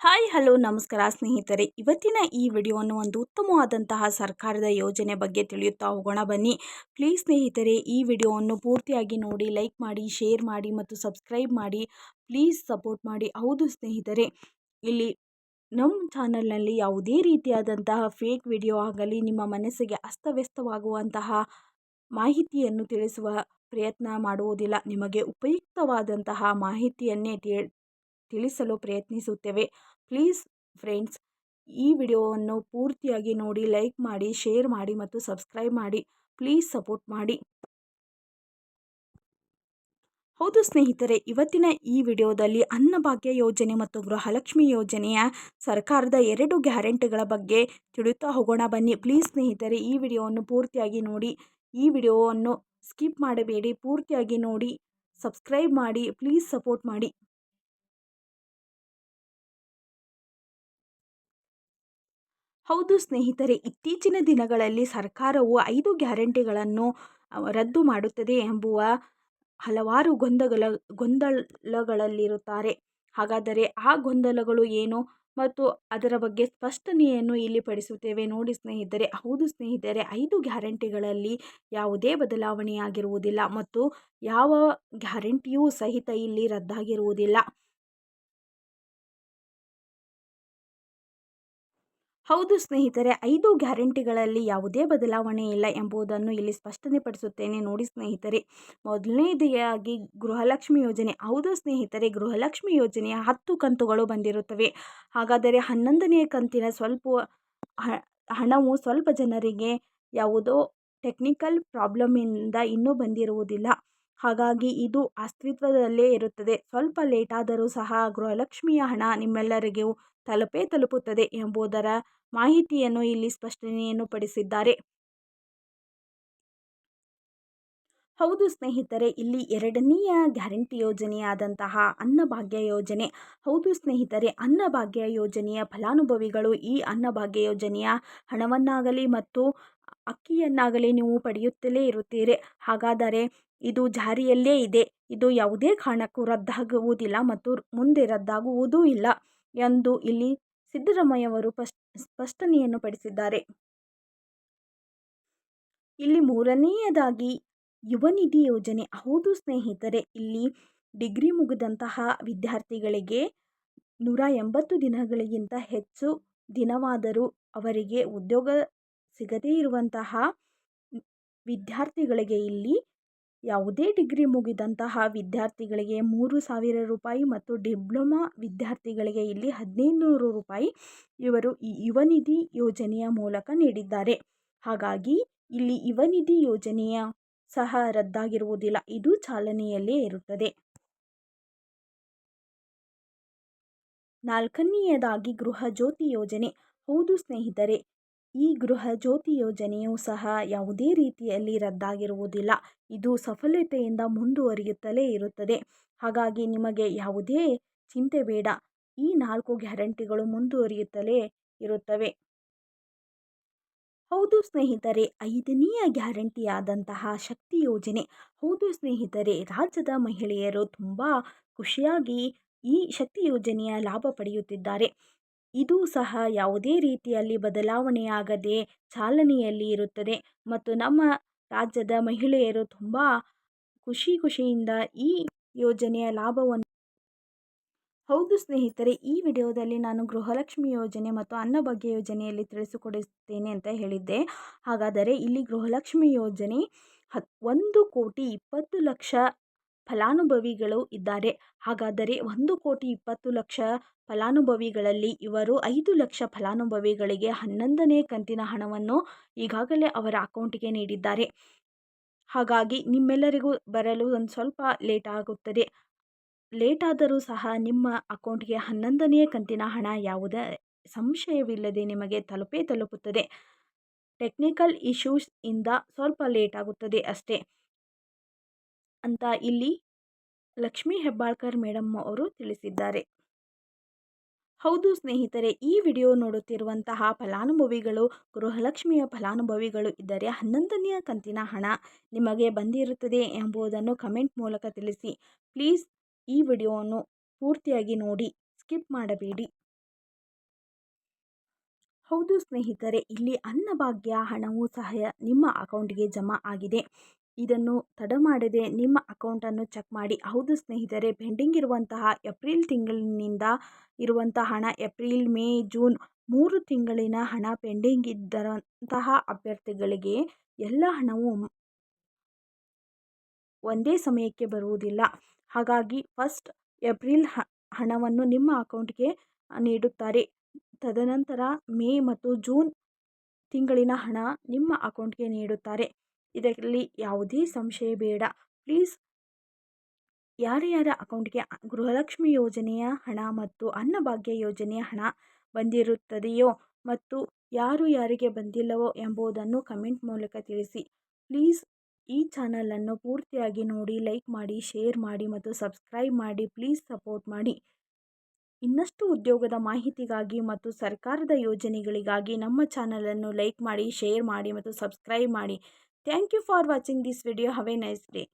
Hi, hello, ನಮಸ್ಕಾರ ಸ್ನೇಹಿತರೆ. ಇವತ್ತಿನ ಈ ವಿಡಿಯೋವನ್ನು ಒಂದು ಉತ್ತಮವಾದಂತಹ ಸರ್ಕಾರದ ಯೋಜನೆ ಬಗ್ಗೆ ತಿಳಿಯುತ್ತಾ ಹೋಗೋಣ ಬನ್ನಿ. ಪ್ಲೀಸ್ ಸ್ನೇಹಿತರೆ, ಈ ವಿಡಿಯೋವನ್ನು ಪೂರ್ತಿಯಾಗಿ ನೋಡಿ, ಲೈಕ್ ಮಾಡಿ, ಶೇರ್ ಮಾಡಿ ಮತ್ತು ಸಬ್ಸ್ಕ್ರೈಬ್ ಮಾಡಿ. ಪ್ಲೀಸ್ ಸಪೋರ್ಟ್ ಮಾಡಿ. ಹೌದು ಸ್ನೇಹಿತರೆ, ಇಲ್ಲಿ ನಮ್ಮ ಚಾನಲ್ನಲ್ಲಿ ಯಾವುದೇ ರೀತಿಯಾದಂತಹ ಫೇಕ್ ವಿಡಿಯೋ ಆಗಲಿ, ನಿಮ್ಮ ಮನಸ್ಸಿಗೆ ಅಸ್ತವ್ಯಸ್ತವಾಗುವಂತಹ ಮಾಹಿತಿಯನ್ನು ತಿಳಿಸುವ ಪ್ರಯತ್ನ ಮಾಡುವುದಿಲ್ಲ. ನಿಮಗೆ ಉಪಯುಕ್ತವಾದಂತಹ ಮಾಹಿತಿಯನ್ನೇ ತಿಳಿಸಲು ಪ್ರಯತ್ನಿಸುತ್ತೇವೆ. ಪ್ಲೀಸ್ ಫ್ರೆಂಡ್ಸ್, ಈ ವಿಡಿಯೋವನ್ನು ಪೂರ್ತಿಯಾಗಿ ನೋಡಿ, ಲೈಕ್ ಮಾಡಿ, ಶೇರ್ ಮಾಡಿ ಮತ್ತು ಸಬ್ಸ್ಕ್ರೈಬ್ ಮಾಡಿ. ಪ್ಲೀಸ್ ಸಪೋರ್ಟ್ ಮಾಡಿ. ಹೌದು ಸ್ನೇಹಿತರೆ, ಇವತ್ತಿನ ಈ ವಿಡಿಯೋದಲ್ಲಿ ಅನ್ನಭಾಗ್ಯ ಯೋಜನೆ ಮತ್ತು ಗೃಹಲಕ್ಷ್ಮಿ ಯೋಜನೆಯ ಸರ್ಕಾರದ ಎರಡು ಗ್ಯಾರಂಟಿಗಳ ಬಗ್ಗೆ ತಿಳಿಯುತ್ತಾ ಹೋಗೋಣ. ಬನ್ನಿ, ಪ್ಲೀಸ್ ಸ್ನೇಹಿತರೆ, ಈ ವಿಡಿಯೋವನ್ನು ಪೂರ್ತಿಯಾಗಿ ನೋಡಿ. ಈ ವಿಡಿಯೋವನ್ನು ಸ್ಕಿಪ್ ಮಾಡಬೇಡಿ, ಪೂರ್ತಿಯಾಗಿ ನೋಡಿ, ಸಬ್ಸ್ಕ್ರೈಬ್ ಮಾಡಿ, ಪ್ಲೀಸ್ ಸಪೋರ್ಟ್ ಮಾಡಿ. ಹೌದು ಸ್ನೇಹಿತರೆ, ಇತ್ತೀಚಿನ ದಿನಗಳಲ್ಲಿ ಸರ್ಕಾರವು ಐದು ಗ್ಯಾರಂಟಿಗಳನ್ನು ರದ್ದು ಮಾಡುತ್ತದೆ ಎಂಬುವ ಹಲವಾರು ಗೊಂದಲ ಗೊಂದಲಗಳಲ್ಲಿರುತ್ತಾರೆ. ಹಾಗಾದರೆ ಆ ಗೊಂದಲಗಳು ಏನು? ಮತ್ತು ಅದರ ಬಗ್ಗೆ ಸ್ಪಷ್ಟನೆಯನ್ನು ಇಲ್ಲಿ ಪಡಿಸುತ್ತೇವೆ. ನೋಡಿ ಸ್ನೇಹಿತರೆ, ಹೌದು ಸ್ನೇಹಿತರೆ, ಐದು ಗ್ಯಾರಂಟಿಗಳಲ್ಲಿ ಯಾವುದೇ ಬದಲಾವಣೆಯಾಗಿರುವುದಿಲ್ಲ. ಮತ್ತು ಯಾವ ಗ್ಯಾರಂಟಿಯೂ ಸಹಿತ ಇಲ್ಲಿ ರದ್ದಾಗಿರುವುದಿಲ್ಲ. ಹೌದು ಸ್ನೇಹಿತರೆ, ಐದು ಗ್ಯಾರಂಟಿಗಳಲ್ಲಿ ಯಾವುದೇ ಬದಲಾವಣೆ ಇಲ್ಲ ಎಂಬುದನ್ನು ಇಲ್ಲಿ ಸ್ಪಷ್ಟನೆ ಪಡಿಸುತ್ತೇನೆ. ನೋಡಿ ಸ್ನೇಹಿತರೆ ಮೊದಲನೇದಾಗಿ ಗೃಹಲಕ್ಷ್ಮಿ ಯೋಜನೆ. ಹೌದು ಸ್ನೇಹಿತರೆ, ಗೃಹಲಕ್ಷ್ಮಿ ಯೋಜನೆಯ ಹತ್ತು ಕಂತುಗಳು ಬಂದಿರುತ್ತವೆ. ಹಾಗಾದರೆ ಹನ್ನೊಂದನೆಯ ಕಂತಿನ ಸ್ವಲ್ಪ ಹಣವು ಸ್ವಲ್ಪ ಜನರಿಗೆ ಯಾವುದೋ ಟೆಕ್ನಿಕಲ್ ಪ್ರಾಬ್ಲಮಿಂದ ಇನ್ನೂ ಬಂದಿರುವುದಿಲ್ಲ. ಹಾಗಾಗಿ ಇದು ಅಸ್ತಿತ್ವದಲ್ಲೇ ಇರುತ್ತದೆ. ಸ್ವಲ್ಪ ಲೇಟಾದರೂ ಸಹ ಗೃಹಲಕ್ಷ್ಮಿಯ ಹಣ ನಿಮ್ಮೆಲ್ಲರಿಗೂ ತಲುಪೇ ತಲುಪುತ್ತದೆ ಎಂಬುದರ ಮಾಹಿತಿಯನ್ನು ಇಲ್ಲಿ ಸ್ಪಷ್ಟನೆಯನ್ನು ಪಡಿಸಿದ್ದಾರೆ ಹೌದು ಸ್ನೇಹಿತರೆ, ಇಲ್ಲಿ ಎರಡನೆಯ ಗ್ಯಾರಂಟಿ ಯೋಜನೆಯಾದಂತಹ ಅನ್ನಭಾಗ್ಯ ಯೋಜನೆ. ಹೌದು ಸ್ನೇಹಿತರೆ, ಅನ್ನಭಾಗ್ಯ ಯೋಜನೆಯ ಫಲಾನುಭವಿಗಳು ಈ ಅನ್ನಭಾಗ್ಯ ಯೋಜನೆಯ ಹಣವನ್ನಾಗಲಿ ಮತ್ತು ಅಕ್ಕಿಯನ್ನಾಗಲಿ ನೀವು ಪಡೆಯುತ್ತಲೇ ಇರುತ್ತೀರಿ. ಹಾಗಾದರೆ ಇದು ಜಾರಿಯಲ್ಲೇ ಇದೆ. ಇದು ಯಾವುದೇ ಕಾರಣಕ್ಕೂ ರದ್ದಾಗುವುದಿಲ್ಲ ಮತ್ತು ಮುಂದೆ ರದ್ದಾಗುವುದೂ ಇಲ್ಲ ಎಂದು ಇಲ್ಲಿ ಸಿದ್ದರಾಮಯ್ಯವರು ಸ್ಪಷ್ಟನೆಯನ್ನು ಪಡಿಸಿದ್ದಾರೆ. ಇಲ್ಲಿ ಮೂರನೆಯದಾಗಿ, ಯುವ ನಿಧಿ ಯೋಜನೆ. ಹೌದು ಸ್ನೇಹಿತರೆ, ಇಲ್ಲಿ ಡಿಗ್ರಿ ಮುಗಿದಂತಹ ವಿದ್ಯಾರ್ಥಿಗಳಿಗೆ ನೂರ ಎಂಬತ್ತು ದಿನಗಳಿಗಿಂತ ಹೆಚ್ಚು ದಿನವಾದರೂ ಅವರಿಗೆ ಉದ್ಯೋಗ ಸಿಗದೇ ಇರುವಂತಹ ವಿದ್ಯಾರ್ಥಿಗಳಿಗೆ ಇಲ್ಲಿ ಯಾವುದೇ ಡಿಗ್ರಿ ಮುಗಿದಂತಹ ವಿದ್ಯಾರ್ಥಿಗಳಿಗೆ ಮೂರು ಸಾವಿರ ರೂಪಾಯಿ ಮತ್ತು ಡಿಪ್ಲೊಮಾ ವಿದ್ಯಾರ್ಥಿಗಳಿಗೆ ಇಲ್ಲಿ ಹದಿನೈದು ನೂರು ರೂಪಾಯಿ ಇವರು ಈ ಯುವ ನಿಧಿ ಯೋಜನೆಯ ಮೂಲಕ ನೀಡಿದ್ದಾರೆ. ಹಾಗಾಗಿ ಇಲ್ಲಿ ಯುವ ನಿಧಿ ಯೋಜನೆಯ ಸಹ ರದ್ದಾಗಿರುವುದಿಲ್ಲ, ಇದು ಚಾಲನೆಯಲ್ಲೇ ಇರುತ್ತದೆ. ನಾಲ್ಕನೆಯದಾಗಿ ಗೃಹ ಜ್ಯೋತಿ ಯೋಜನೆ. ಹೌದು ಸ್ನೇಹಿತರೆ ಈ ಗೃಹ ಜ್ಯೋತಿ ಯೋಜನೆಯು ಸಹ ಯಾವುದೇ ರೀತಿಯಲ್ಲಿ ರದ್ದಾಗಿರುವುದಿಲ್ಲ. ಇದು ಸಫಲತೆಯಿಂದ ಮುಂದುವರಿಯುತ್ತಲೇ ಇರುತ್ತದೆ. ಹಾಗಾಗಿ ನಿಮಗೆ ಯಾವುದೇ ಚಿಂತೆ ಬೇಡ. ಈ ನಾಲ್ಕು ಗ್ಯಾರಂಟಿಗಳು ಮುಂದುವರಿಯುತ್ತಲೇ ಇರುತ್ತವೆ. ಹೌದು ಸ್ನೇಹಿತರೆ, ಐದನೆಯ ಗ್ಯಾರಂಟಿಯಾದಂತಹ ಶಕ್ತಿ ಯೋಜನೆ. ಹೌದು ಸ್ನೇಹಿತರೆ, ರಾಜ್ಯದ ಮಹಿಳೆಯರು ತುಂಬ ಖುಷಿಯಾಗಿ ಈ ಶಕ್ತಿ ಯೋಜನೆಯ ಲಾಭ ಪಡೆಯುತ್ತಿದ್ದಾರೆ. ಇದು ಸಹ ಯಾವುದೇ ರೀತಿಯಲ್ಲಿ ಬದಲಾವಣೆಯಾಗದೆ ಚಾಲನೆಯಲ್ಲಿ ಇರುತ್ತದೆ. ಮತ್ತು ನಮ್ಮ ರಾಜ್ಯದ ಮಹಿಳೆಯರು ತುಂಬ ಖುಷಿ ಖುಷಿಯಿಂದ ಈ ಯೋಜನೆಯ ಲಾಭವನ್ನು ಹೌದು ಸ್ನೇಹಿತರೆ, ಈ ವಿಡಿಯೋದಲ್ಲಿ ನಾನು ಗೃಹಲಕ್ಷ್ಮಿ ಯೋಜನೆ ಮತ್ತು ಅನ್ನಭಾಗ್ಯ ಯೋಜನೆಯಲ್ಲಿ ತಿಳಿಸಿಕೊಡುತ್ತೇನೆ ಅಂತ ಹೇಳಿದ್ದೆ. ಹಾಗಾದರೆ ಇಲ್ಲಿ ಗೃಹಲಕ್ಷ್ಮಿ ಯೋಜನೆ ಹತ್ ಒಂದು ಕೋಟಿ ಇಪ್ಪತ್ತು ಲಕ್ಷ ಫಲಾನುಭವಿಗಳು ಇದ್ದಾರೆ. ಹಾಗಾದರೆ ಒಂದು ಕೋಟಿ ಇಪ್ಪತ್ತು ಲಕ್ಷ ಫಲಾನುಭವಿಗಳಲ್ಲಿ ಇವರು ಐದು ಲಕ್ಷ ಫಲಾನುಭವಿಗಳಿಗೆ ಹನ್ನೊಂದನೇ ಕಂತಿನ ಹಣವನ್ನು ಈಗಾಗಲೇ ಅವರ ಅಕೌಂಟಿಗೆ ನೀಡಿದ್ದಾರೆ. ಹಾಗಾಗಿ ನಿಮ್ಮೆಲ್ಲರಿಗೂ ಬರಲು ಒಂದು ಸ್ವಲ್ಪ ಲೇಟ್ ಆಗುತ್ತದೆ. ಲೇಟ್ ಆದರೂ ಸಹ ನಿಮ್ಮ ಅಕೌಂಟ್ಗೆ ಹನ್ನೊಂದನೇ ಕಂತಿನ ಹಣ ಯಾವುದೇ ಸಂಶಯವಿಲ್ಲದೆ ನಿಮಗೆ ತಲುಪೇ ತಲುಪುತ್ತದೆ. ಟೆಕ್ನಿಕಲ್ ಇಶ್ಯೂಸ್ ಇಂದ ಸ್ವಲ್ಪ ಲೇಟ್ ಆಗುತ್ತದೆ ಅಷ್ಟೇ. ಅಂತ ಇಲ್ಲಿ ಲಕ್ಷ್ಮೀ ಹೆಬ್ಬಾಳ್ಕರ್ ಮೇಡಮ್ ಅವರು ತಿಳಿಸಿದ್ದಾರೆ. ಹೌದು ಸ್ನೇಹಿತರೆ, ಈ ವಿಡಿಯೋ ನೋಡುತ್ತಿರುವಂತಹ ಫಲಾನುಭವಿಗಳು, ಗೃಹಲಕ್ಷ್ಮಿಯ ಫಲಾನುಭವಿಗಳು ಇದ್ದರೆ ಹನ್ನೊಂದನೆಯ ಕಂತಿನ ಹಣ ನಿಮಗೆ ಬಂದಿರುತ್ತದೆ ಎಂಬುದನ್ನು ಕಮೆಂಟ್ ಮೂಲಕ ತಿಳಿಸಿ. ಪ್ಲೀಸ್, ಈ ವಿಡಿಯೋವನ್ನು ಪೂರ್ತಿಯಾಗಿ ನೋಡಿ, ಸ್ಕಿಪ್ ಮಾಡಬೇಡಿ. ಹೌದು ಸ್ನೇಹಿತರೆ, ಇಲ್ಲಿ ಅನ್ನಭಾಗ್ಯ ಹಣವು ಸಹ ನಿಮ್ಮ ಅಕೌಂಟ್ಗೆ ಜಮಾ ಆಗಿದೆ. ಇದನ್ನು ತಡ ಮಾಡದೆ ನಿಮ್ಮ ಅಕೌಂಟನ್ನು ಚೆಕ್ ಮಾಡಿ. ಹೌದು ಸ್ನೇಹಿತರೆ ಪೆಂಡಿಂಗ್ ಇರುವಂತಹ ಏಪ್ರಿಲ್ ತಿಂಗಳಿನಿಂದ ಇರುವಂಥ ಹಣ ಏಪ್ರಿಲ್, ಮೇ, ಜೂನ್ ಮೂರು ತಿಂಗಳಿನ ಹಣ ಪೆಂಡಿಂಗ್ ಇದ್ದರಂತಹ ಅಭ್ಯರ್ಥಿಗಳಿಗೆ ಎಲ್ಲ ಹಣವು ಒಂದೇ ಸಮಯಕ್ಕೆ ಬರುವುದಿಲ್ಲ. ಹಾಗಾಗಿ ಫಸ್ಟ್ ಏಪ್ರಿಲ್ ಹಣವನ್ನು ನಿಮ್ಮ ಅಕೌಂಟ್ಗೆ ನೀಡುತ್ತಾರೆ. ತದನಂತರ ಮೇ ಮತ್ತು ಜೂನ್ ತಿಂಗಳಿನ ಹಣ ನಿಮ್ಮ ಅಕೌಂಟ್ಗೆ ನೀಡುತ್ತಾರೆ. ಇದರಲ್ಲಿ ಯಾವುದೇ ಸಂಶಯ ಬೇಡ. ಪ್ಲೀಸ್, ಯಾರ್ಯಾರ ಯಾರ ಅಕೌಂಟ್ಗೆ ಗೃಹಲಕ್ಷ್ಮಿ ಯೋಜನೆಯ ಹಣ ಮತ್ತು ಅನ್ನಭಾಗ್ಯ ಯೋಜನೆಯ ಹಣ ಬಂದಿರುತ್ತದೆಯೋ ಮತ್ತು ಯಾರು ಯಾರಿಗೆ ಬಂದಿಲ್ಲವೋ ಎಂಬುದನ್ನು ಕಮೆಂಟ್ ಮೂಲಕ ತಿಳಿಸಿ. ಪ್ಲೀಸ್, ಈ ಚಾನಲನ್ನು ಪೂರ್ತಿಯಾಗಿ ನೋಡಿ, ಲೈಕ್ ಮಾಡಿ, ಶೇರ್ ಮಾಡಿ ಮತ್ತು ಸಬ್ಸ್ಕ್ರೈಬ್ ಮಾಡಿ, ಪ್ಲೀಸ್ ಸಪೋರ್ಟ್ ಮಾಡಿ. ಇನ್ನಷ್ಟು ಉದ್ಯೋಗದ ಮಾಹಿತಿಗಾಗಿ ಮತ್ತು ಸರ್ಕಾರದ ಯೋಜನೆಗಳಿಗಾಗಿ ನಮ್ಮ ಚಾನಲನ್ನು ಲೈಕ್ ಮಾಡಿ, ಶೇರ್ ಮಾಡಿ ಮತ್ತು ಸಬ್ಸ್ಕ್ರೈಬ್ ಮಾಡಿ. Thank you for watching this video. Have a nice day.